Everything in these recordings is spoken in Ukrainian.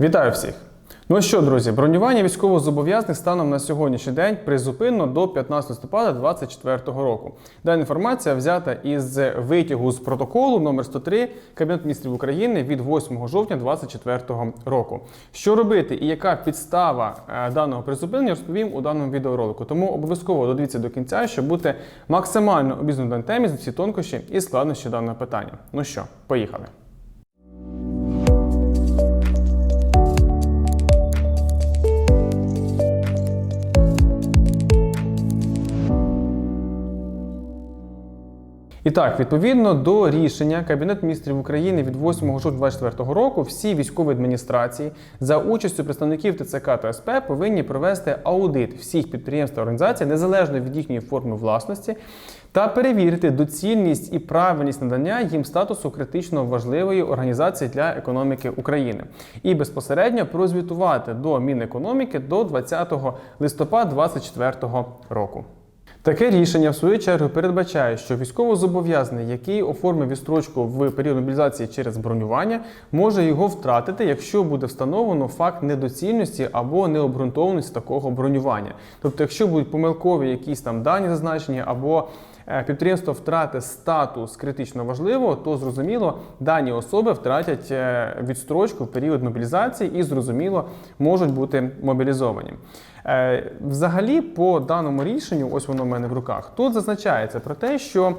Вітаю всіх! Ну що, друзі, бронювання військовозобов'язаних станом на сьогоднішній день призупинено до 15 листопада 2024 року. Дана інформація взята із витягу з протоколу номер 103 Кабінету міністрів України від 8 жовтня 2024 року. Що робити і яка підстава е, даного призупинення, розповім у даному відеоролику. Тому обов'язково додивіться до кінця, щоб бути максимально обізнаним на темі за всі тонкощі і складнощі даного питання. Ну що, поїхали. І так, відповідно до рішення Кабінет міністрів України від 8 жовтня 2024 року, всі військові адміністрації за участю представників ТЦК та СП повинні провести аудит всіх підприємств та організацій незалежно від їхньої форми власності та перевірити доцільність і правильність надання їм статусу критично важливої організації для економіки України і безпосередньо прозвітувати до Мінекономіки до 20 листопада 2024 року. Таке рішення, в свою чергу, передбачає, що військовозобов'язаний, який оформив відстрочку в період мобілізації через бронювання, може його втратити, якщо буде встановлено факт недоцільності або необґрунтованості такого бронювання. Тобто, якщо будуть помилкові якісь там дані зазначені, або підприємство втратить статус критично важливого, то зрозуміло, дані особи втратять е, відстрочку в період мобілізації і зрозуміло можуть бути мобілізовані. Е, Взагалі, по даному рішенню, ось воно в мене в руках, тут зазначається про те, що е,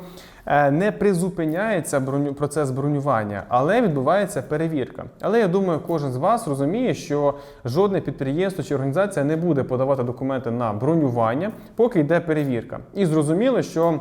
не призупиняється броню, процес бронювання, але відбувається перевірка. Але я думаю, кожен з вас розуміє, що жодне підприємство чи організація не буде подавати документи на бронювання, поки йде перевірка. І зрозуміло, що.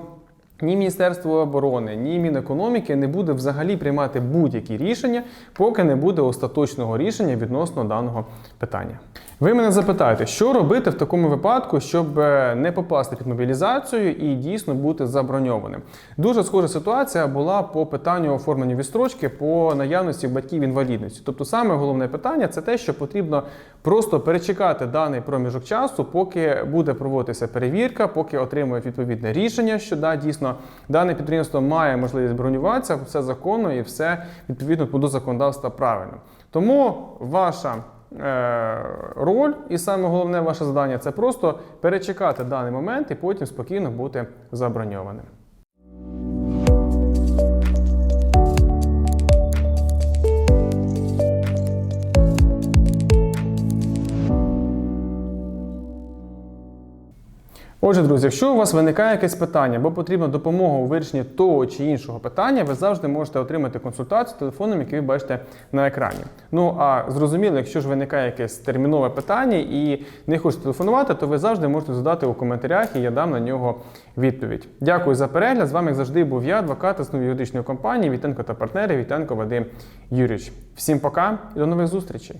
Ні Міністерство оборони, ні Мінекономіки не буде взагалі приймати будь-які рішення, поки не буде остаточного рішення відносно даного питання. Ви мене запитаєте, що робити в такому випадку, щоб е, не попасти під мобілізацію і дійсно бути заброньованим. Дуже схожа ситуація була по питанню оформлення відстрочки по наявності батьків інвалідності. Тобто, саме головне питання це те, що потрібно просто перечекати даний проміжок часу, поки буде проводитися перевірка, поки отримує відповідне рішення, що да, дійсно дане підприємство має можливість бронюватися, все законно і все відповідно до законодавства правильно. Тому ваша е, роль і саме головне ваше завдання це просто перечекати даний момент і потім спокійно бути заброньованим. Отже, друзі, якщо у вас виникає якесь питання або потрібна допомога у вирішенні того чи іншого питання, ви завжди можете отримати консультацію телефоном, який ви бачите на екрані. Ну а зрозуміло, якщо ж виникає якесь термінове питання і не хочете телефонувати, то ви завжди можете задати у коментарях, і я дам на нього відповідь. Дякую за перегляд. З вами як завжди був я, адвокат основної юридичної компанії Вітенко та партнери Вітенко Вадим Юрійович. Всім пока і до нових зустрічей.